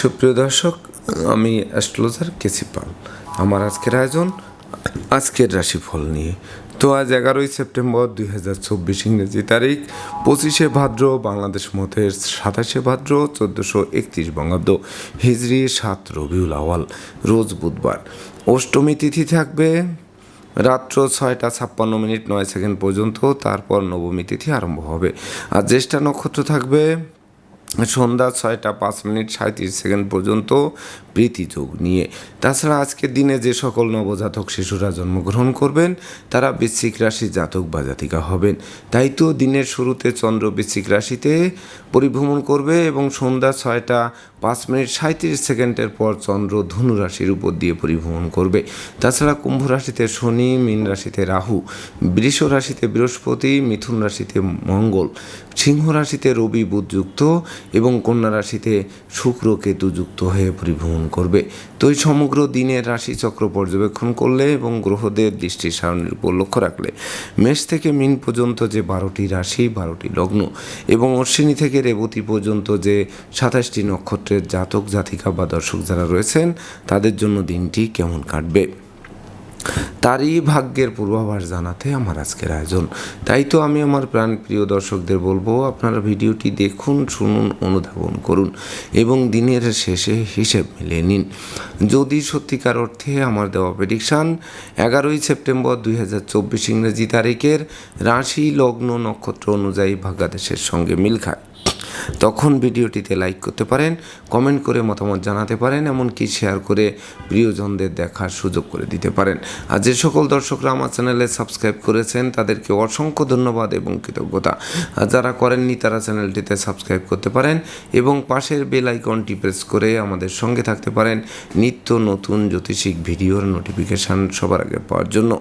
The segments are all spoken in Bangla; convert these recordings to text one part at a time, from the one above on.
সুপ্রিয় দর্শক, আমি অ্যাস্ট্রোলজার কেসি পাল। আমার আজকের আয়োজন আজকের রাশিফল নিয়ে। তো আজ এগারোই সেপ্টেম্বর দুই হাজার চব্বিশ ইংরেজি তারিখ, পঁচিশে ভাদ্র, বাংলাদেশ মতের সাতাশে ভাদ্র, চোদ্দোশো একত্রিশ বঙ্গাব্দ হিজরি সাত রবিউল আওয়াল রোজ বুধবার। অষ্টমী তিথি থাকবে রাত্র ছয়টা ছাপ্পান্ন মিনিট নয় সেকেন্ড পর্যন্ত, তারপর নবমী তিথি আরম্ভ হবে। আর জ্যেষ্ঠা নক্ষত্র থাকবে সন্ধ্যা ছয়টা পাঁচ মিনিট সাঁত্রিশ সেকেন্ড পর্যন্ত প্রীতি যোগ নিয়ে। তাছাড়া আজকের দিনে যে সকল নবজাতক শিশুরা জন্মগ্রহণ করবেন, তারা বৃশ্চিক রাশি জাতক বা জাতিকা হবেন। তাই তো দিনের শুরুতে চন্দ্র বৃশ্চিক রাশিতে পরিভ্রমণ করবে এবং সন্ধ্যা ছয়টা পাঁচ মিনিট সাঁত্রিশ সেকেন্ডের পর চন্দ্র ধনু রাশির উপর দিয়ে পরিভ্রমণ করবে। তাছাড়া কুম্ভ রাশিতে শনি, মীন রাশিতে রাহু, বৃষ রাশিতে বৃহস্পতি, মিথুন রাশিতে মঙ্গল, সিংহ রাশিতে রবি বুধযুক্ত এবং কন্যা রাশিতে শুক্র কেতু যুক্ত হয়ে পরিভ্রমণ করবে। তো এই সমগ্র দিনের রাশিচক্র পর্যবেক্ষণ করলে এবং গ্রহদের দৃষ্টি সারণীর উপর লক্ষ্য রাখলে মেষ থেকে মিন পর্যন্ত যে বারোটি রাশি, বারোটি লগ্ন এবং অশ্বিনী থেকে রেবতী পর্যন্ত যে সাতাশটি নক্ষত্রের জাতক, জাতিকা বা দর্শক যারা রয়েছেন, তাদের জন্য দিনটি কেমন কাটবে? তারই ভাগ্যের পূর্বাভাস জানাতে আমার আজকের আয়োজন। তাই তো আমি আমার প্রাণ প্রিয় দর্শকদের বলব, আপনারা ভিডিওটি দেখুন, শুনুন, অনুধাবন করুন এবং দিনের শেষে হিসেব মিলিয়ে নিন। যদি সত্যিকার অর্থে আমার দেওয়া প্রেডিকশান এগারোই সেপ্টেম্বর দুই হাজার চব্বিশ ইংরেজি তারিখের রাশি লগ্ন নক্ষত্র অনুযায়ী ভাগ্যাদেশের সঙ্গে মিল খায়। তখন ভিডিওটিতে লাইক করতে পারেন, কমেন্ট করে মতামত জানাতে পারেন, এমনকি শেয়ার করে প্রিয়জনদের দেখার সুযোগ করে দিতে পারেন। আর যে সকল দর্শকরা আমার চ্যানেলে সাবস্ক্রাইব করেছেন, তাদেরকে অসংখ্য ধন্যবাদ এবং কৃতজ্ঞতা। আর যারা করেননি, তারা চ্যানেলটিতে সাবস্ক্রাইব করতে পারেন এবং পাশের বেল আইকনটি প্রেস করে আমাদের সঙ্গে থাকতে পারেন নিত্য নতুন জ্যোতিষিক ভিডিওর নোটিফিকেশান সবার আগে পাওয়ার জন্য।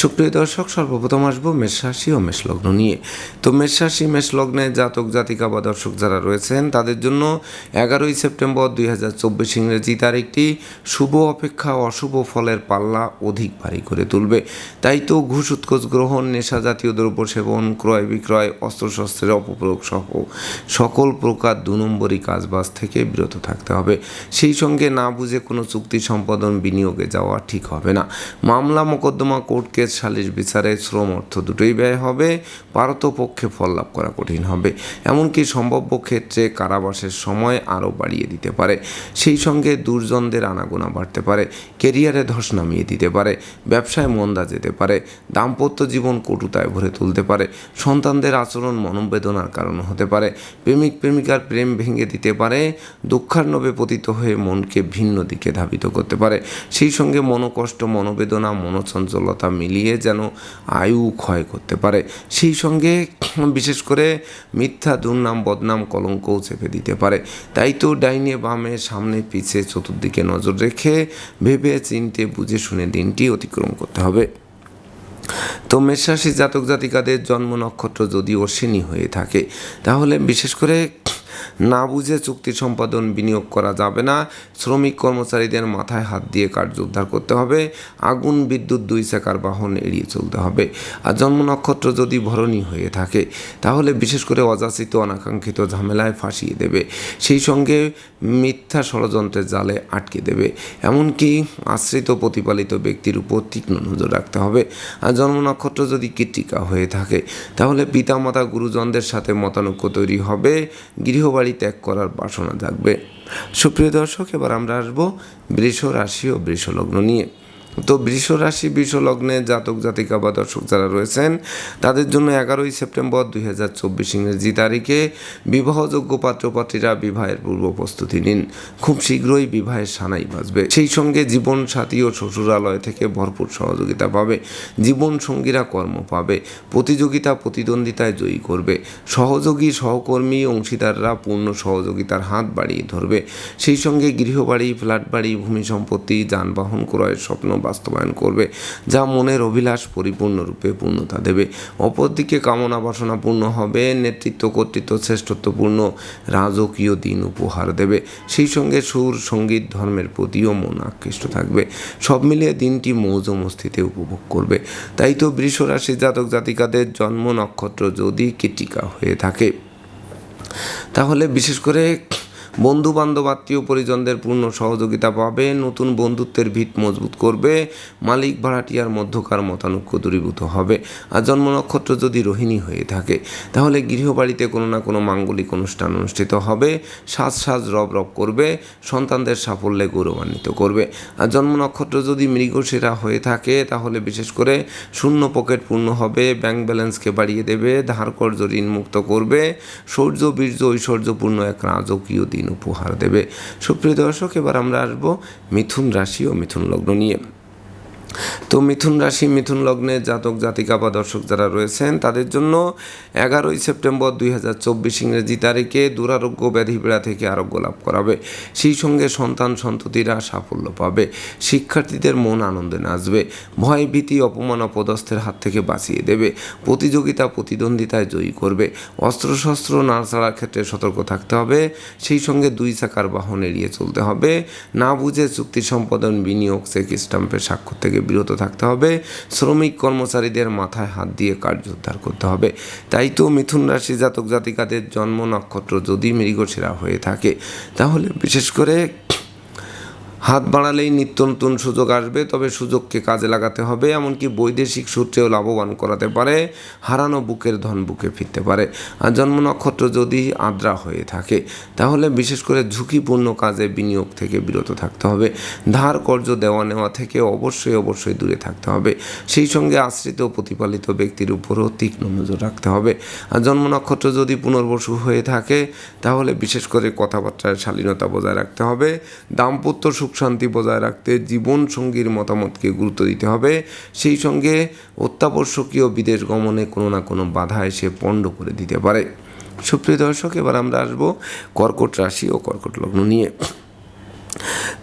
সুপ্রিয় দর্শক, সর্বপ্রথম আসব মেষরাশি ও মেষলগ্ন নিয়ে। তো মেষরাশি মেষলগ্নে জাতক, জাতিকা বা দর্শক যারা রয়েছেন, তাদের জন্য এগারোই সেপ্টেম্বর দুই হাজার চব্বিশ ইংরেজি তারিখটি শুভ অপেক্ষা অশুভ ফলের পাল্লা অধিক ভারী করে তুলবে। তাই তো ঘুষ, উৎকোচ, গ্রহণ, নেশা জাতীয় দ্রব্য সেবন, ক্রয় বিক্রয়, অস্ত্রশস্ত্রের অপপ্রয়োগ সহ সকল প্রকার দু নম্বরই কাজবাজ থেকে বিরত থাকতে হবে। সেই সঙ্গে না বুঝে কোনো চুক্তি সম্পাদন বিনিয়োগে যাওয়া ঠিক হবে না। মামলা, মোকদ্দমা কোর্ট কেস সালিশ বিচারে শ্রম অর্থ দুটোই ব্যয় হবে পারতপক্ষে ফল লাভ করা কঠিন হবে। এমনকি সম্ভাব্য ক্ষেত্রে কারাবাসের সময় আরও বাড়িয়ে দিতে পারে। সেই সঙ্গে দুর্জনদের আনাগোনা বাড়তে পারে কেরিয়ারে ধস নামিয়ে দিতে পারে, ব্যবসায় মন্দা যেতে পারে, দাম্পত্য জীবন কটুতায় ভরে তুলতে পারে, সন্তানদের আচরণ মনোবেদনার কারণ হতে পারে, প্রেমিক প্রেমিকার প্রেম ভেঙে দিতে পারে দুঃখার্ণবে পতিত হয়ে মনকে ভিন্ন দিকে ধাবিত করতে পারে। সেই সঙ্গে মনোকষ্ট, মনোবেদনা, মনোচঞ্চলতা মিলিয়ে যেন আয়ু ক্ষয় করতে পারে। সেই সঙ্গে বিশেষ করে মিথ্যা, দুর্নাম, বদনাম, কলঙ্কও চেপে দিতে পারে। তাই তো ডাইনে বামে সামনে পিছে চতুর্দিকে নজর রেখে ভেবে চিনতে, বুঝে শুনে দিনটি অতিক্রম করতে হবে। তো মেষরাশি জাতক জাতিকাদের জন্ম নক্ষত্র যদি অশ্বিনী হয়ে থাকে, তাহলে বিশেষ করে না বুঝে চুক্তি সম্পাদন বিনিয়োগ করা যাবে না। শ্রমিক কর্মচারীদের মাথায় হাত দিয়ে কার্য উদ্ধার করতে হবে। আগুন, বিদ্যুৎ, দুই চাকার বাহন এড়িয়ে চলতে হবে। আর জন্ম নক্ষত্র যদি ভরণী হয়ে থাকে, তাহলে বিশেষ করে অযাচিত, অনাকাঙ্ক্ষিত ঝামেলায় ফাঁসিয়ে দেবে। সেই সঙ্গে মিথ্যা ষড়যন্ত্রের জালে আটকে দেবে। এমনকি আশ্রিত প্রতিপালিত ব্যক্তির উপর তীক্ষ্ণ নজর রাখতে হবে। আর জন্ম নক্ষত্র যদি কৃত্তিকা হয়ে থাকে, তাহলে পিতামাতা, গুরুজনদের সাথে মতানৈক্য তৈরি হবে। গৃহবাড়ি ত্যাগ করার বাসনা থাকবে। সুপ্রিয় দর্শক, এবার আমরা আসব বৃষ রাশি ও বৃষলগ্ন নিয়ে। তো বৃষ রাশি বৃষ লগ্নে জাতক, জাতিকা বা দর্শক যারা রয়েছেন, তাদের জন্য এগারোই সেপ্টেম্বর দুই হাজার চব্বিশ ইংরেজি তারিখে বিবাহযোগ্য পাত্রপাত্রীরা বিবাহের পূর্ব প্রস্তুতি নিন। খুব শীঘ্রই বিবাহের সানাই বাজবে। সেই সঙ্গে জীবন সাথী ও শ্বশুরালয় থেকে ভরপুর সহযোগিতা পাবে। জীবন সঙ্গীরা কর্ম পাবে। প্রতিযোগিতা, প্রতিদ্বন্দ্বিতায় জয়ী করবে। সহযোগী, সহকর্মী, অংশীদাররা পূর্ণ সহযোগিতার হাত বাড়িয়ে ধরবে। সেই সঙ্গে গৃহবাড়ি ফ্ল্যাট বাড়ি ভূমি সম্পত্তি, যানবাহন ক্রয়ের স্বপ্ন বাস্তবায়ন করবে, যা মনের অভিলাষ পরিপূর্ণরূপে পূর্ণতা দেবে। অপরদিকে কামনা বাসনা পূর্ণ হবে, নেতৃত্ব কর্তৃত্ব শ্রেষ্ঠত্বপূর্ণ, রাজকীয় দিন উপহার দেবে। সেই সঙ্গে সুর, সংগীত, ধর্মের প্রতিও মন আকৃষ্ট থাকবে। সব মিলিয়ে দিনটি মৌজ মস্তিতে উপভোগ করবে। তাই তো বৃষ রাশি জাতক জাতিকাদের জন্ম নক্ষত্র যদি কীটিকা হয়ে থাকে, তাহলে বিশেষ করে বন্ধু বান্ধব আত্মীয় পরিজনদের পূর্ণ সহযোগিতা পাবে, নতুন বন্ধুত্বের ভিত মজবুত করবে, মালিক ভাড়াটিয়ার মধ্যকার মতানৈক্য দূরীভূত হবে। আর জন্ম নক্ষত্র যদি রোহিণী হয়ে থাকে, তাহলে গৃহবাড়িতে কোনো না কোনো মাঙ্গলিক অনুষ্ঠান অনুষ্ঠিত হবে। সাজ সাজ রব রব করবে, সন্তানদের সাফল্যে গৌরবান্বিত করবে। আর জন্ম নক্ষত্র যদি মৃগশিরা হয়ে থাকে, তাহলে বিশেষ করে শূন্য পকেট পূর্ণ হবে, ব্যাংক ব্যালেন্সকে বাড়িয়ে দেবে ধার কর্য ঋণ মুক্ত করবে শৌর্য বীর্য, ঐশ্বর্যপূর্ণ এক রাজকীয় দিন উপহার দেবে। সুপ্রিয় দর্শক এবার আমরা আসব মিথুন রাশি ও মিথুন লগ্ন নিয়ে। তো মিথুন রাশি, মিথুন লগ্নে জাতক, জাতিকা বা দর্শক যারা রয়েছেন, তাদের জন্য এগারোই সেপ্টেম্বর দুই হাজার চব্বিশ ইংরেজি তারিখে দুরারোগ্য ব্যাধিপীড়া থেকে আরোগ্য লাভ করাবে। সেই সঙ্গে সন্তান, সন্ততিরা সাফল্য পাবে। শিক্ষার্থীদের মন আনন্দে নাচবে। ভয়, ভীতি, অপমান, অপদস্থের হাত থেকে বাঁচিয়ে দেবে। প্রতিযোগিতা, প্রতিদ্বন্দ্বিতায় জয়ী করবে। অস্ত্রশস্ত্র, নাড়াচাড়ার ক্ষেত্রে সতর্ক থাকতে হবে। সেই সঙ্গে দুই চাকার বাহন এড়িয়ে চলতে হবে। না বুঝে চুক্তি সম্পাদন, বিনিয়োগ, চেক স্টাম্পের স্বাক্ষর থেকে বিরত থাকতে হবে। শ্রমিক কর্মচারীদের মাথায় হাত দিয়ে কার্য উদ্ধার করতে হবে। তাই তো মিথুন রাশি জাতক জাতিকাদের জন্ম নক্ষত্র যদি মৃগশিরা হয়ে থাকে, তাহলে বিশেষ করে হাত বাড়ালেই নিত্য নতুন সুযোগ আসবে, তবে সুযোগকে কাজে লাগাতে হবে, এমনকি বৈদেশিক সূত্রেও লাভবান করাতে পারে, হারানো বুকের ধন বুকে ফিরতে পারে। আর জন্ম নক্ষত্র যদি আদ্রা হয়ে থাকে, তাহলে বিশেষ করে ঝুঁকিপূর্ণ কাজে বিনিয়োগ থেকে বিরত থাকতে হবে। ধার কর্য দেওয়া নেওয়া থেকে অবশ্যই অবশ্যই দূরে থাকতে হবে। সেই সঙ্গে আশ্রিত প্রতিপালিত ব্যক্তির উপরও তীক্ষ্ণ নজর রাখতে হবে। আর জন্ম নক্ষত্র যদি পুনর্বসু হয়ে থাকে, তাহলে বিশেষ করে কথাবার্তায় শালীনতা বজায় রাখতে হবে। দাম্পত্য সুখ শান্তি বজায় রাখতে জীবন সঙ্গীর মতামতকে গুরুত্ব দিতে হবে। সেই সঙ্গে অত্যাবশ্যকীয় বিদেশ গমনে কোনো না কোনো বাধা এসে পণ্ড করে দিতে পারে। সুপ্রিয় দর্শক, এবার আমরা আসব কর্কট রাশি ও কর্কট লগ্ন নিয়ে।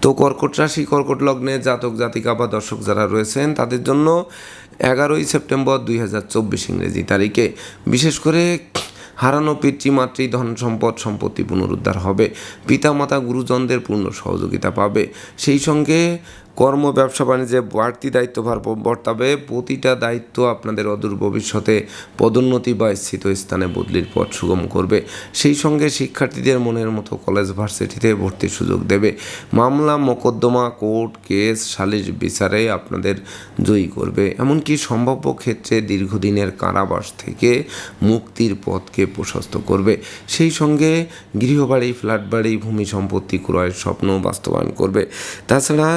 তো কর্কট রাশি, কর্কট লগ্নে জাতক, জাতিকা বা দর্শক যারা রয়েছেন, তাদের জন্য এগারোই সেপ্টেম্বর দুই হাজার চব্বিশ ইংরেজি তারিখে। বিশেষ করে হারানো পিতৃমাতৃ ধন সম্পদ সম্পত্তি পুনরুদ্ধার হবে। পিতামাতা গুরুজনদের পূর্ণ সহযোগিতা পাবে। সেই সঙ্গে কর্ম, ব্যবসা, বাণিজ্যে বাড়তি দায়িত্বভার বর্তাবে প্রতিটা দায়িত্ব আপনাদের অদূর ভবিষ্যতে পদোন্নতি বা স্থিত স্থানে বদলির পথ সুগম করবে। সেই সঙ্গে শিক্ষার্থীদের মনের মতো কলেজ ভার্সিটিতে ভর্তির সুযোগ দেবে। মামলা, মোকদ্দমা, কোর্ট কেস, সালিশ বিচারে আপনাদের জয়ী করবে। এমনকি সম্ভাব্য ক্ষেত্রে দীর্ঘদিনের কারাবাস থেকে মুক্তির পথকে প্রশস্ত করবে। সেই সঙ্গে গৃহবাড়ি ফ্ল্যাট বাড়ি ভূমি সম্পত্তি ক্রয়ের স্বপ্ন বাস্তবায়ন করবে। তাছাড়া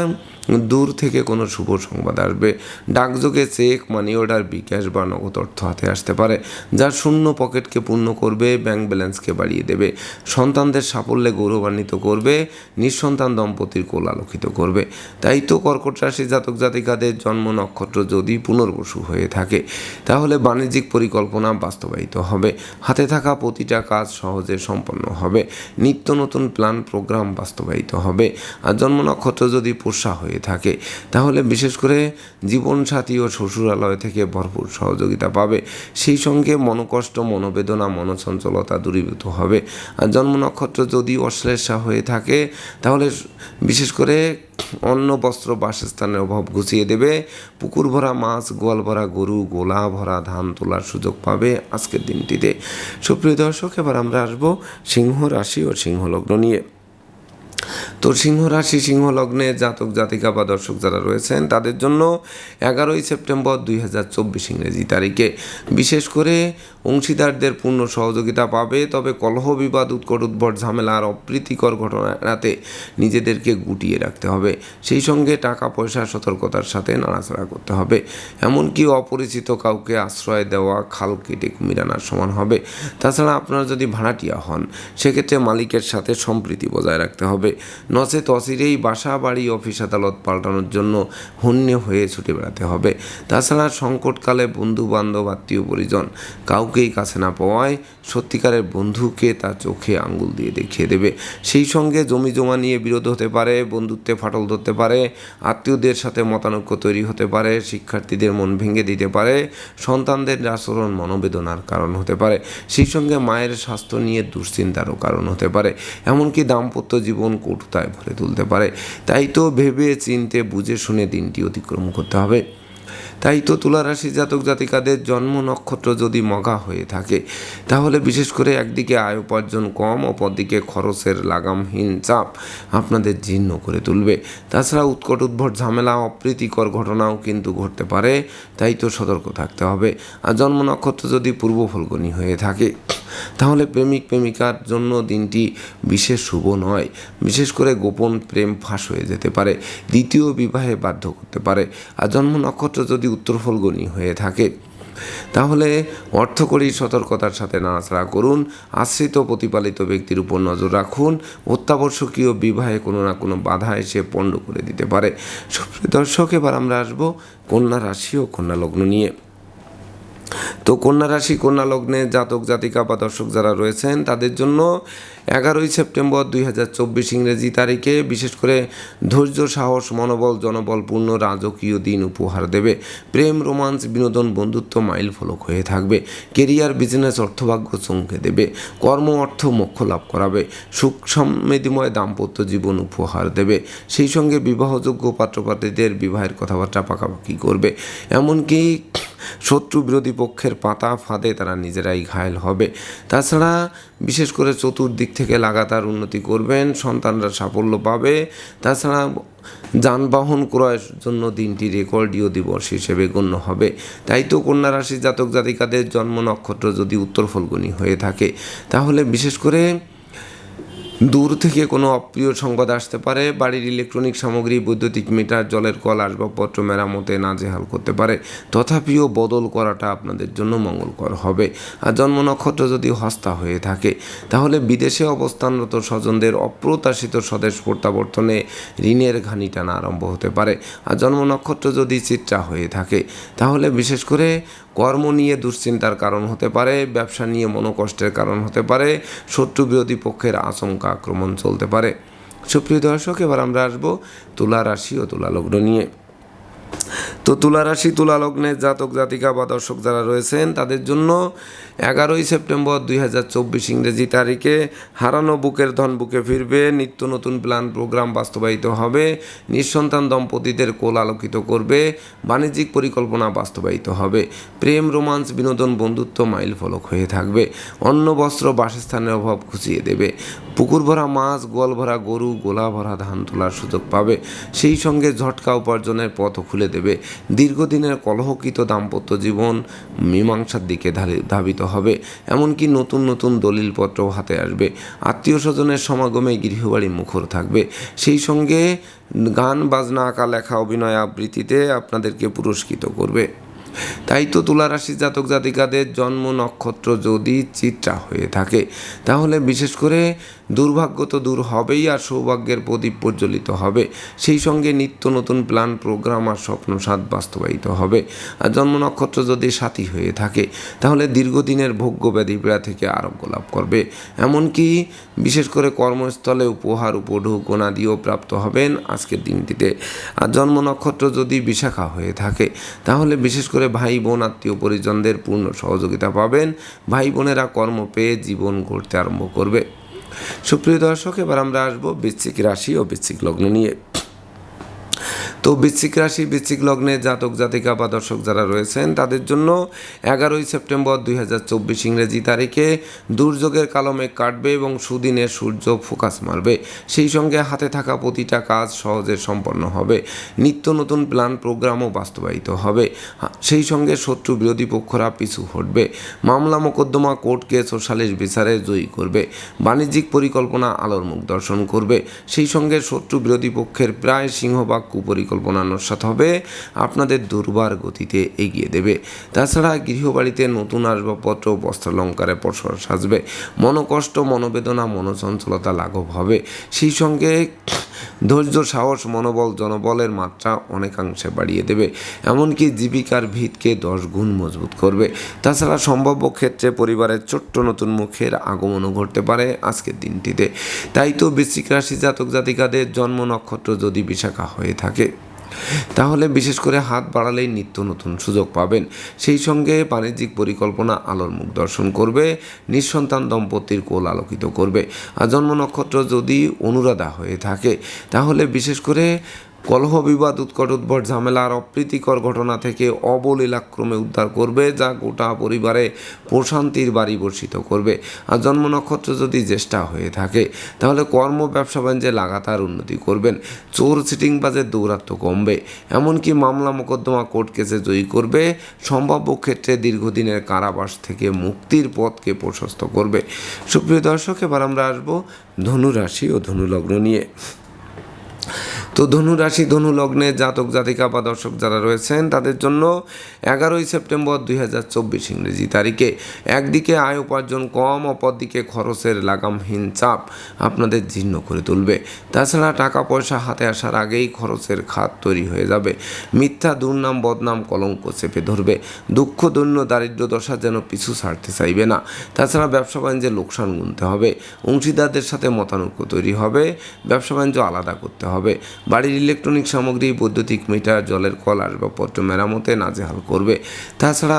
দূর থেকে কোনো শুভ সংবাদ আসবে। ডাকযোগে চেক মানি অর্ডার বিকাশ বা নগদ অর্থ হাতে আসতে পারে, যা শূন্য পকেটকে পূর্ণ করবে ব্যাংক ব্যালেন্সকে বাড়িয়ে দেবে। সন্তানদের সাফল্যে গৌরবান্বিত করবে, নিঃসন্তান দম্পতির কোল আলোকিত করবে। তাই তো কর্কট রাশি জাতক জাতিকাদের জন্ম নক্ষত্র যদি পুনর্বসু হয়ে থাকে, তাহলে বাণিজ্যিক পরিকল্পনা বাস্তবায়িত হবে। হাতে থাকা প্রতিটা কাজ সহজে সম্পন্ন হবে। নিত্য নতুন প্ল্যান প্রোগ্রাম বাস্তবায়িত হবে। আর জন্ম নক্ষত্র যদি পোষা হয়ে থাকে, তাহলে বিশেষ করে জীবনসাথী ও শ্বশুরালয় থেকে ভরপুর সহযোগিতা পাবে। সেই সঙ্গে মনোকষ্ট, মনোবেদনা, মনোচঞ্চলতা দূরীভূত হবে। আর জন্ম নক্ষত্র যদি অশ্লেষা হয়ে থাকে, তাহলে বিশেষ করে অন্ন, বস্ত্র, বাসস্থানের অভাব ঘুচিয়ে দেবে। পুকুর ভরা মাছ, গোয়াল ভরা গরু, গোলা ভরা ধান তোলার সুযোগ পাবে আজকের দিনটিতে। সুপ্রিয় দর্শক, এবার আমরা আসব সিংহ রাশি ও সিংহ লগ্ন নিয়ে। তো সিংহ রাশি, সিংহ লগ্নে জাতক, জাতিকা বা দর্শক যারা রয়েছেন, তাদের জন্য এগারোই সেপ্টেম্বর দুই হাজার চব্বিশ ইংরেজি তারিখে। বিশেষ করে অংশীদারদের পূর্ণ সহযোগিতা পাবে, তবে কলহ বিবাদ, উৎকট উদ্ভট ঝামেলা আর অপ্রীতিকর ঘটনা এড়াতে নিজেদেরকে গুটিয়ে রাখতে হবে। সেই সঙ্গে টাকা, পয়সা, সতর্কতার সাথে নাড়াচাড়া করতে হবে। এমনকি অপরিচিত কাউকে আশ্রয় দেওয়া, খাল কেটে কুমির আনার সমান হবে। তাছাড়া আপনারা যদি ভাড়াটিয়া হন, সেক্ষেত্রে মালিকের সাথে সম্প্রীতি বজায় রাখতে হবে। নচেত অচিরেই বাসা, বাড়ি, অফিস, আদালত পাল্টানোর জন্য হন্যে হয়ে ছুটে বেড়াতে হবে। তাছাড়া সংকটকালে বন্ধু বান্ধব আত্মীয়, পরিজন কাউকেই কাছে না পাওয়ায় সত্যিকারের বন্ধুকে তার চোখে আঙ্গুল দিয়ে দেখিয়ে দেবে। সেই সঙ্গে জমি জমা নিয়ে বিরোধ হতে পারে, বন্ধুত্বে ফাটল ধরতে পারে, আত্মীয়দের সাথে মতানৈক্য তৈরি হতে পারে, শিক্ষার্থীদের মন ভেঙে দিতে পারে, সন্তানদের আচরণ মনোবেদনার কারণ হতে পারে। সেই সঙ্গে মায়ের স্বাস্থ্য নিয়ে দুশ্চিন্তারও কারণ হতে পারে। এমনকি দাম্পত্য জীবন কটুতায় ভরে তুলতে পারে। তাই তো ভেবে চিনতে বুঝে শুনে দিনটি অতিক্রম করতে হবে। তাই তো তুলারাশি জাতক জাতিকাদের জন্ম নক্ষত্র যদি মগা হয়ে থাকে, তাহলে বিশেষ করে একদিকে আয় উপার্জন কম, অপরদিকে খরচের লাগামহীন চাপ আপনাদের জীর্ণ করে তুলবে। তাছাড়া উৎকট উদ্ভট ঝামেলা, অপ্রীতিকর ঘটনাও কিন্তু ঘটতে পারে, তাই তো সতর্ক থাকতে হবে। আর জন্ম নক্ষত্র যদি পূর্ব ফলগনি হয়ে থাকে, তাহলে প্রেমিক প্রেমিকার জন্য দিনটি বিশেষ শুভ নয়। বিশেষ করে গোপন প্রেম ফাঁস হয়ে যেতে পারে, দ্বিতীয় বিবাহে বাধ্য করতে পারে। আর জন্ম নক্ষত্র যদি উত্তর ফলগনি হয়ে থাকে, তাহলে অর্থকরী সতর্কতার সাথে নাড়াচাড়া করুন, আশ্রিত প্রতিপালিত ব্যক্তির উপর নজর রাখুন, অত্যাবশ্যকীয় বিবাহে কোনো না কোনো বাধা এসে পণ্ড করে দিতে পারে। দর্শক, এবার আমরা আসব কন্যা রাশি ও কন্যা লগ্ন নিয়ে। তো কন্যা রাশি, কন্যা লগ্নে জাতক, জাতিকা বা দর্শক যারা রয়েছেন, তাদের জন্য এগারোই সেপ্টেম্বর দুই হাজার চব্বিশ ইংরেজি তারিখে বিশেষ করে ধৈর্য, সাহস, মনোবল, জনবলপূর্ণ রাজকীয় দিন উপহার দেবে। প্রেম, রোমান্স, বিনোদন, বন্ধুত্ব মাইল ফলক হয়ে থাকবে। কেরিয়ার, বিজনেস, অর্থভাগ্য চমকে দেবে। কর্ম, অর্থ মোক্ষ লাভ করাবে। সুখ, সমৃদ্ধিময় দাম্পত্য জীবন উপহার দেবে। সেই সঙ্গে বিবাহযোগ্য পাত্রপাত্রীদের বিবাহের কথাবার্তা পাকাপাকি করবে। এমনকি শত্রু বিরোধী পক্ষের পাতা ফাঁদে তারা নিজেরাই ঘায়েল হবে। তাছাড়া বিশেষ করে চতুর্দিক থেকে লাগাতার উন্নতি করবেন, সন্তানরা সাফল্য পাবে। তাছাড়া যানবাহন ক্রয়ের জন্য দিনটি রেকর্ডীয় দিবস হিসেবে গণ্য হবে। তাই তো কন্যা রাশি জাতক জাতিকাদের জন্ম নক্ষত্র যদি উত্তর ফলগুনি হয়ে থাকে, তাহলে বিশেষ করে দূর থেকে কোনো অপ্রিয় সংবাদ আসতে পারে। বাড়ির ইলেকট্রনিক সামগ্রী, বৈদ্যুতিক মিটার, জলের কল, আসবাবপত্র, মেরামতে নাজেহাল করতে পারে। তথাপিও বদল করাটা আপনাদের জন্য মঙ্গলকর হবে। আর জন্ম নক্ষত্র যদি হস্তা হয়ে থাকে, তাহলে বিদেশে অবস্থানরত স্বজনদের অপ্রত্যাশিত স্বদেশ প্রত্যাবর্তনে ঋণের ঘানি টানা আরম্ভ হতে পারে। আর জন্ম নক্ষত্র যদি চিত্রা হয়ে থাকে, তাহলে বিশেষ করে কর্ম নিয়ে দুশ্চিন্তার কারণ হতে পারে, ব্যবসা নিয়ে মনোকষ্টের কারণ হতে পারে, শত্রু বিরোধী পক্ষের আশঙ্কা আক্রমণ চলতে পারে। সুপ্রিয় দর্শক, এবার আমরা আসব তুলা রাশি ও তুলা লগ্ন নিয়ে। তো তুলা রাশি, তুলা লগ্নের জাতক জাতিকা বা দর্শক যারা রয়েছেন, তাদের জন্য এগারোই সেপ্টেম্বর দুই হাজার চব্বিশ ইংরেজি তারিখে হারানো বুকের ধন বুকে ফিরবে, নিত্য নতুন প্ল্যান প্রোগ্রাম বাস্তবায়িত হবে, নিঃসন্তান দম্পতিদের কোল আলোকিত করবে, বাণিজ্যিক পরিকল্পনা বাস্তবায়িত হবে। প্রেম, রোমান্স, বিনোদন, বন্ধুত্ব মাইল ফলক হয়ে থাকবে। অন্ন, বস্ত্র, বাসস্থানের অভাব ঘুচিয়ে দেবে। পুকুর ভরা মাছ, গোয়াল ভরা গরু, গোলা ভরা ধান তোলার সুযোগ পাবে। সেই সঙ্গে ঝটকা উপার্জনের পথ খুলে দেবে। দীর্ঘদিনের কলহকৃত দাম্পত্য জীবন মীমাংসার দিকে ধাবিত হবে, এমনকি নতুন নতুন দলিলপত্র হাতে আসবে। আত্মীয় স্বজনের সমাগমে গৃহবাড়ি মুখর থাকবে। সেই সঙ্গে গান, বাজনা, আঁকা, লেখা, অভিনয় আবৃত্তিতে আপনাদেরকে পুরস্কৃত করবে। তাই তো তুলারাশি জাতক জাতিকাদের জন্ম নক্ষত্র যদি চিত্রা হয়ে থাকে, তাহলে বিশেষ করে দুর্ভাগ্য তো দূর হবেই আর সৌভাগ্যের প্রদীপ প্রজ্বলিত হবে। সেই সঙ্গে নিত্য নতুন প্ল্যান, প্রোগ্রাম আর স্বপ্ন সাত বাস্তবায়িত হবে। আর জন্ম নক্ষত্র যদি সাথী হয়ে থাকে, তাহলে দীর্ঘদিনের ভোগ্য ব্যাধি পীড়া থেকে আরোগ্য লাভ করবে। এমনকি বিশেষ করে কর্মস্থলে উপহার উপঢৌকনা দিয়েও প্রাপ্ত হবেন আজকের দিনটিতে। আর জন্ম নক্ষত্র যদি বিশাখা হয়ে থাকে, তাহলে বিশেষ করে ভাই বোন আত্মীয় পরিজনদের পূর্ণ সহযোগিতা পাবেন। ভাই বোনেরা কর্ম পেয়ে জীবন গড়তে আরম্ভ করবে। সুপ্রিয় দর্শক এবার আমরা আসব বৃশ্চিক রাশি ও বৃশ্চিক লগ্ন নিয়ে। তো বৃশ্চিক রাশি, বৃশ্চিক লগ্নে জাতক, জাতিকা বা দর্শক যারা রয়েছেন, তাদের জন্য এগারোই সেপ্টেম্বর দুই হাজার চব্বিশ ইংরেজি তারিখে দুর্যোগের কালমে কাটবে এবং সুদিনে সূর্য ফোকাস মারবে। সেই সঙ্গে হাতে থাকা প্রতিটা কাজ সহজে সম্পন্ন হবে। নিত্য নতুন প্ল্যান, প্রোগ্রামও বাস্তবায়িত হবে। সেই সঙ্গে শত্রু বিরোধী পক্ষরা পিছু হটবে। মামলা, মোকদ্দমা, কোর্ট কেস ও সালিশ বিচারে জয়ী করবে। বাণিজ্যিক পরিকল্পনা, আলোর মুখ দর্শন করবে। সেই সঙ্গে শত্রু বিরোধী পক্ষের প্রায় সিংহভাগ কুপরিকল্পনা নস্বাত হবে, আপনাদের দুর্বার গতিতে এগিয়ে দেবে। তাছাড়া গৃহবাড়িতে নতুন আসবাবপত্র বস্ত্রালঙ্কারে পসর সাজবে। মনোকষ্ট, মনোবেদনা, মনোচঞ্চলতা লাঘব হবে। সেই সঙ্গে ধৈর্য, সাহস, মনোবল, জনবলের মাত্রা অনেকাংশে বাড়িয়ে দেবে। এমনকি জীবিকার ভিতকে দশ গুণ মজবুত করবে। তাছাড়া সম্ভাব্য ক্ষেত্রে পরিবারের ছোট্ট নতুন মুখের আগমনও ঘটতে পারে আজকের দিনটিতে। তাই তো বৃশ্চিক রাশি জাতক জাতিকাদের জন্ম নক্ষত্র যদি বিশাখা হয়ে থাকে তাহলে বিশেষ করে হাত বাড়ালেই নিত্য নতুন সুযোগ পাবেন। সেই সঙ্গে বাণিজ্যিক পরিকল্পনা আলোর মুখ দর্শন করবে, নিঃসন্তান দম্পতির কোল আলোকিত করবে। আর জন্ম নক্ষত্র যদি অনুরাধা হয়ে থাকে, তাহলে বিশেষ করে কলহ বিবাদ উৎকট উদ্ভট ঝামেলা আর অপ্রীতিকর ঘটনা থেকে অবলীলাক্রমে উদ্ধার করবে, যা গোটা পরিবারে প্রশান্তির বাড়ি বর্ষিত করবে। আর জন্ম নক্ষত্র যদি জ্যেষ্ঠা হয়ে থাকে, তাহলে কর্ম ব্যবসা বাণিজ্যে লাগাতার উন্নতি করবেন। চোর সিটিং সিটিংবাজের দৌরাত্ম্য কমবে। এমনকি মামলা মোকদ্দমা কোর্ট কেসে জয়ী করবে। সম্ভাব্য ক্ষেত্রে দীর্ঘদিনের কারাবাস থেকে মুক্তির পথকে প্রশস্ত করবে। সুপ্রিয় দর্শক, এবার আমরা আসব ধনুরাশি ও ধনুলগ্ন নিয়ে। তো ধনু রাশি, ধনু লগ্নে জাতক, জাতিকা বা দর্শক যারা রয়েছেন, তাদের জন্য এগারোই সেপ্টেম্বর দুই হাজার চব্বিশ ইংরেজি তারিখে। একদিকে আয় উপার্জন কম, অপরদিকে খরচের লাগামহীন চাপ আপনাদের জীর্ণ করে তুলবে। তাছাড়া টাকা পয়সা হাতে আসার আগেই খরচের খাত তৈরি হয়ে যাবে। মিথ্যা, দুর্নাম, বদনাম, কলঙ্ক চেপে ধরবে। দুঃখ, দৈন্য, দারিদ্র দশা যেন পিছু ছাড়তে চাইবে না। তাছাড়া ব্যবসা বাণিজ্যে লোকসান গুনতে হবে। অংশীদারদের সাথে মতানৈক্য তৈরি হবে। ব্যবসা বাণিজ্য আলাদা করতে হবে। বাড়ির ইলেকট্রনিক সামগ্রী, বৈদ্যুতিক মিটার, জলের কল, আসবাবপত্র মেরামতে নাজেহাল করবে। তাছাড়া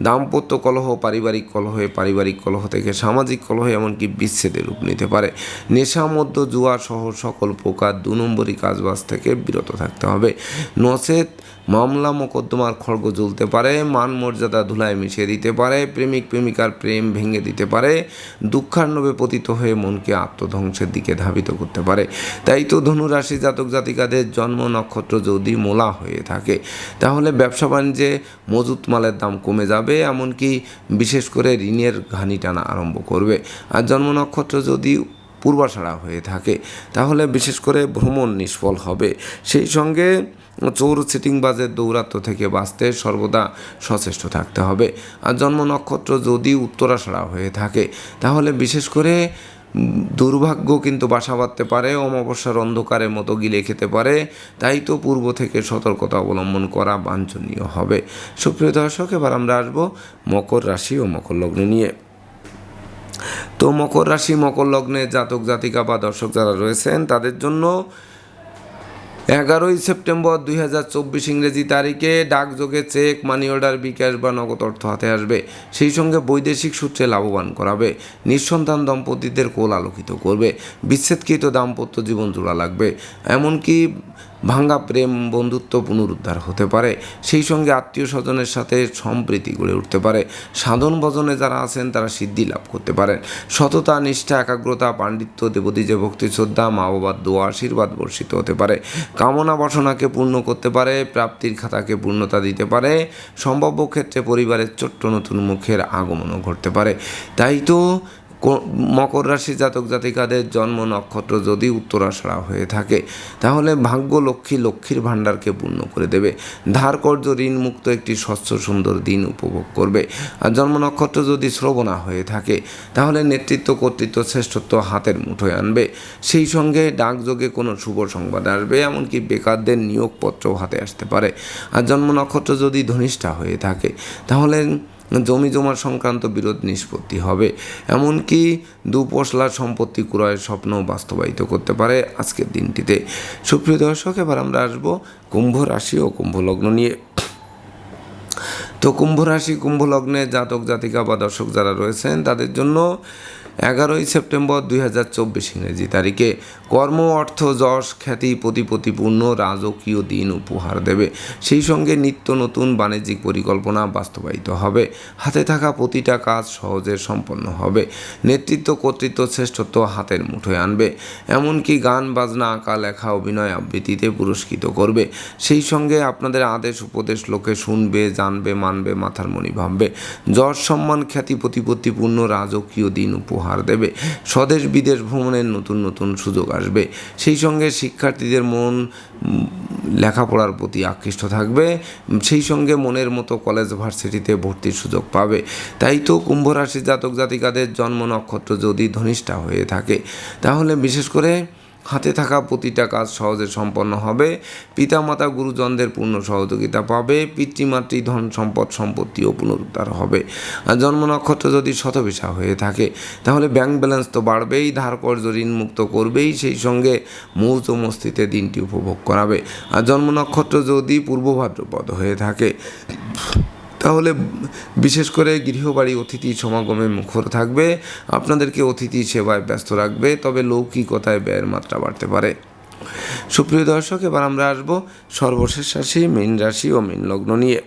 দাম্পত্য কলহ, পারিবারিক কলহে, পারিবারিক কলহ থেকে সামাজিক কলহ এমনকি বিচ্ছেদের রূপ নিতে পারে। নেশা মধ্য জুয়া সহ সকল প্রকার দু নম্বরই কাজবাজ থেকে বিরত থাকতে হবে। নচেত মামলা মোকদ্দমার খড়গ জ্বলতে পারে মান মর্যাদা ধুলায় মিশিয়ে দিতে পারে, প্রেমিক প্রেমিকার প্রেম ভেঙে দিতে পারে, দুঃখান্নবে পতিত হয়ে মনকে আত্মধ্বংসের দিকে ধাবিত করতে পারে। তাই তো ধনুরাশি জাতক জাতিকাদের জন্ম নক্ষত্র যদি মোলা হয়ে থাকে, তাহলে ব্যবসা বাণিজ্যে মজুত মালের দাম কমে যাবে, এমনকি বিশেষ করে ঋণের ঘানি টানা আরম্ভ করবে। আর জন্ম নক্ষত্র যদি পূর্বাষাড়া হয়ে থাকে। তাহলে বিশেষ করে ভ্রমণ নিষ্ফল হবে। সেই সঙ্গে চোর সিটিংবাজের দৌরাত্ম থেকে বাঁচতে সর্বদা সচেষ্ট থাকতে হবে। আর জন্ম নক্ষত্র যদি উত্তরাষাড়া হয়ে থাকে, তাহলে বিশেষ করে দুর্ভাগ্য কিন্তু বাসা বাঁধতে পারে, অমাবস্যার অন্ধকারের মতো গিলে খেতে পারে। তাই তো পূর্ব থেকে সতর্কতা অবলম্বন করা বাঞ্ছনীয় হবে। সুপ্রিয় দর্শক, এবার আমরা আসব মকর রাশি ও মকর লগ্ন নিয়ে। তো মকর রাশি, মকর লগ্নে জাতক, জাতিকা বা দর্শক যারা রয়েছেন, তাদের জন্য এগারোই সেপ্টেম্বর দুই হাজার চব্বিশ ইংরেজি তারিখে ডাকযোগে চেক, মানি অর্ডার, বিকাশ বা নগদ অর্থ হাতে আসবে। সেই সঙ্গে বৈদেশিক সূত্রে লাভবান করাবে। নিঃসন্তান দম্পতিদের কোল আলোকিত করবে। বিচ্ছেদকৃত দাম্পত্য জীবন জোড়া লাগবে। এমনকি ভাঙ্গা প্রেম বন্ধুত্ব পুনরুদ্ধার হতে পারে। সেই সঙ্গে আত্মীয় স্বজনের সাথে সম্প্রীতি গড়ে উঠতে পারে। সাধন ভজনে যারা আছেন, তারা সিদ্ধি লাভ করতে পারেন। সততা, নিষ্ঠা, একাগ্রতা, পাণ্ডিত্য, দেবদীজে ভক্তি, শ্রদ্ধা মা বাবার দোয়া, আশীর্বাদ বর্ষিত হতে পারে। কামনা বাসনাকে পূর্ণ করতে পারে, প্রাপ্তির খাতাকে পূর্ণতা দিতে পারে। সম্ভাব্য ক্ষেত্রে পরিবারের ছোট্ট নতুন মুখের আগমনও ঘটতে পারে। তাই তো মকর রাশি জাতক জাতিকাদের জন্ম নক্ষত্র যদি উত্তরাষাড়া হয়ে থাকে, তাহলে ভাগ্য লক্ষ্মী লক্ষ্মীর ভাণ্ডারকে পূর্ণ করে দেবে। ধার কর্য একটি স্বচ্ছ সুন্দর দিন উপভোগ করবে। আর জন্ম নক্ষত্র যদি শ্রবণা হয়ে থাকে, তাহলে নেতৃত্ব কর্তৃত্ব শ্রেষ্ঠত্ব হাতের মুঠোয় আনবে। সেই সঙ্গে ডাকযোগে কোনো শুভ সংবাদ আসবে, এমনকি বেকারদের নিয়োগপত্রও হাতে আসতে পারে। আর জন্ম নক্ষত্র যদি ধনিষ্ঠা হয়ে থাকে, তাহলে জমি জমা সংক্রান্ত বিরোধ নিষ্পত্তি হবে। এমনকি দুপশলা সম্পত্তি ক্রয়ের স্বপ্ন বাস্তবায়িত করতে পারে আজকের দিনটিতে। সুপ্রিয় দর্শক, এবার আমরা আসব কুম্ভ রাশি ও কুম্ভ লগ্ন নিয়ে। তো কুম্ভ রাশি, কুম্ভ লগ্নে জাতক জাতিকা বা দর্শক যারা রয়েছেন, তাদের জন্য এগারোই সেপ্টেম্বর দুই হাজার চব্বিশ ইংরেজি তারিখে কর্ম অর্থ যশ, খ্যাতি, প্রতিপত্তিপূর্ণ, রাজকীয় দিন উপহার দেবে। সেই সঙ্গে নিত্য নতুন বাণিজ্যিক পরিকল্পনা বাস্তবায়িত হবে। হাতে থাকা প্রতিটা কাজ সহজে সম্পন্ন হবে। নেতৃত্ব, কর্তৃত্ব, শ্রেষ্ঠত্ব হাতের মুঠোয় আনবে। এমনকি গান, বাজনা, আঁকা, লেখা, অভিনয় আবৃত্তিতে পুরস্কৃত করবে। সেই সঙ্গে আপনাদের আদেশ, উপদেশ লোকে শুনবে, জানবে, মানবে, মাথার মণি ভাববে। যশ, সম্মান, খ্যাতি, প্রতিপত্তিপূর্ণ, রাজকীয় দিন উপহার দেবে। স্বদেশ বিদেশ ভ্রমণের নতুন নতুন সুযোগ আসবে। সেই সঙ্গে শিক্ষার্থীদের মন লেখাপড়ার প্রতি আকৃষ্ট থাকবে। সেই সঙ্গে মনের মতো কলেজ ভার্সিটিতে ভর্তির সুযোগ পাবে। তাই তো কুম্ভরাশি জাতক জাতিকাদের জন্ম নক্ষত্র যদি ধনিষ্ঠা হয়ে থাকে, তাহলে বিশেষ করে হাতে থাকা প্রতিটা কাজ সহজে সম্পন্ন হবে। পিতামাতা গুরুজনদের পূর্ণ সহযোগিতা পাবে। পিতৃমাতৃ ধন সম্পদ সম্পত্তিও পুনরুদ্ধার হবে। আর জন্ম নক্ষত্র যদি শতবিশা হয়ে থাকে, তাহলে ব্যাংক ব্যালেন্স তো বাড়বেই ধার কর্য ঋণ মুক্ত করবেই, সেই সঙ্গে মৌজ মস্তিতে দিনটি উপভোগ করাবে। আর জন্ম নক্ষত্র যদি পূর্ব ভাদ্রপদ হয়ে থাকে তাহলে বিশেষ করে গৃহবাড়ি অতিথি সমাগমে মুখর থাকবে, আপনাদেরকে অতিথি সেবায় ব্যস্ত রাখবে, তবে লৌকিকতায় ব্যয়ের মাত্রা বাড়তে পারে। সুপ্রিয় দর্শক, এবার আমরা আসব সর্বশেষ রাশি, মীন রাশি ও মীন লগ্ন নিয়ে।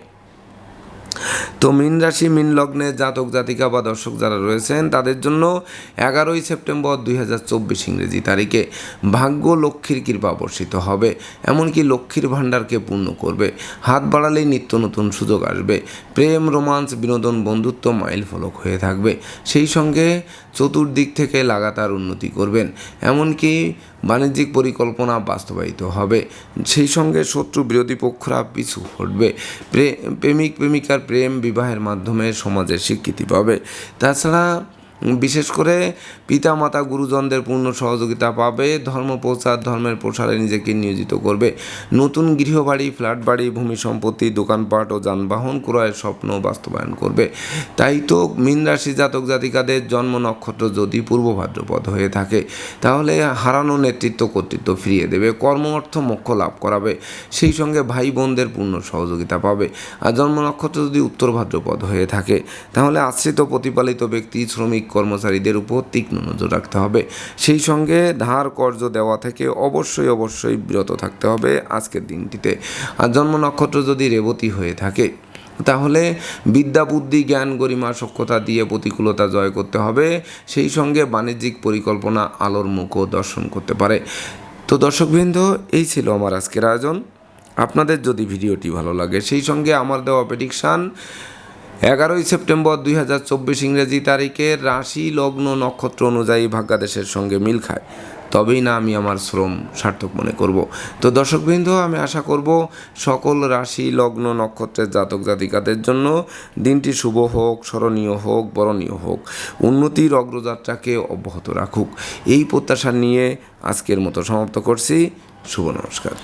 তো মীন রাশি, মীন লগ্নে জাতক, জাতিকা বা দর্শক যারা রয়েছেন, তাদের জন্য এগারোই সেপ্টেম্বর দুই হাজার চব্বিশ ইংরেজি তারিখে ভাগ্য লক্ষ্মীর কৃপা বর্ষিত হবে। এমনকি লক্ষ্মীর ভাণ্ডারকে পূর্ণ করবে। হাত বাড়ালেই নিত্য নতুন সুযোগ আসবে। প্রেম, রোমান্স, বিনোদন, বন্ধুত্ব মাইল ফলক হয়ে থাকবে। সেই সঙ্গে চতুর্দিক থেকে লাগাতার উন্নতি করবেন। এমনকি বাণিজ্যিক পরিকল্পনা বাস্তবায়িত হবে। সেই সঙ্গে শত্রু বিরোধী পক্ষরা পিছু হটবে। প্রেমিক প্রেমিকার প্রেম বিবাহের মাধ্যমে সমাজের স্বীকৃতি পাবে। তাছাড়া বিশেষ করে পিতামাতা গুরুজনদের পূর্ণ সহযোগিতা পাবে, ধর্ম প্রচার, ধর্মের প্রসারে নিজেকে নিয়োজিত করবে। নতুন গৃহবাড়ি, ফ্ল্যাট বাড়ি, ভূমি সম্পত্তি, দোকানপাট ও যানবাহন ক্রয়ের স্বপ্ন বাস্তবায়ন করবে। তাই তো মীন রাশি জাতক জাতিকাদের জন্ম নক্ষত্র যদি পূর্ব ভাদ্রপদ হয়ে থাকে, তাহলে হারানো নেতৃত্ব কর্তৃত্ব ফিরিয়ে দেবে, কর্ম অর্থ মোক্ষ লাভ করাবে, সেই সঙ্গে ভাই বোনদের পূর্ণ সহযোগিতা পাবে। আর জন্ম নক্ষত্র যদি উত্তর ভাদ্রপদ হয়ে থাকে, তাহলে আশ্রিত প্রতিপালিত ব্যক্তি, শ্রমিক কর্মচারীদের উপর তীক্ষ্ণ নজর রাখতে হবে। সেই সঙ্গে ধার, কর্জ দেওয়া থেকে অবশ্যই অবশ্যই বিরত থাকতে হবে আজকের দিনটিতে। আর জন্ম নক্ষত্র যদি রেবতী হয়ে থাকে, তাহলে বিদ্যা, বুদ্ধি, জ্ঞান, গরিমা, সক্ষতা দিয়ে প্রতিকূলতা জয় করতে হবে। সেই সঙ্গে বাণিজ্যিক পরিকল্পনা, আলোর মুখও দর্শন করতে পারে। তো দর্শকবৃন্দ, এই ছিল আমার আজকের আয়োজন। আপনাদের যদি ভিডিওটি ভালো লাগে, সেই সঙ্গে আমার দেওয়া প্রেডিকশান এগারোই সেপ্টেম্বর দুই হাজার চব্বিশ ইংরেজি তারিখে রাশি লগ্ন নক্ষত্র অনুযায়ী ভাগ্যাদেশের সঙ্গে মিল খায়। তবেই না আমি আমার শ্রম সার্থক মনে করব। তো দর্শকবৃন্দ, আমি আশা করব সকল রাশি লগ্ন নক্ষত্রের জাতক জাতিকাদের জন্য দিনটি শুভ হোক, স্মরণীয় হোক, বরণীয় হোক। উন্নতির অগ্রযাত্রাকে অব্যাহত রাখুক। এই প্রত্যাশা নিয়ে আজকের মতো সমাপ্ত করছি। শুভ নমস্কার।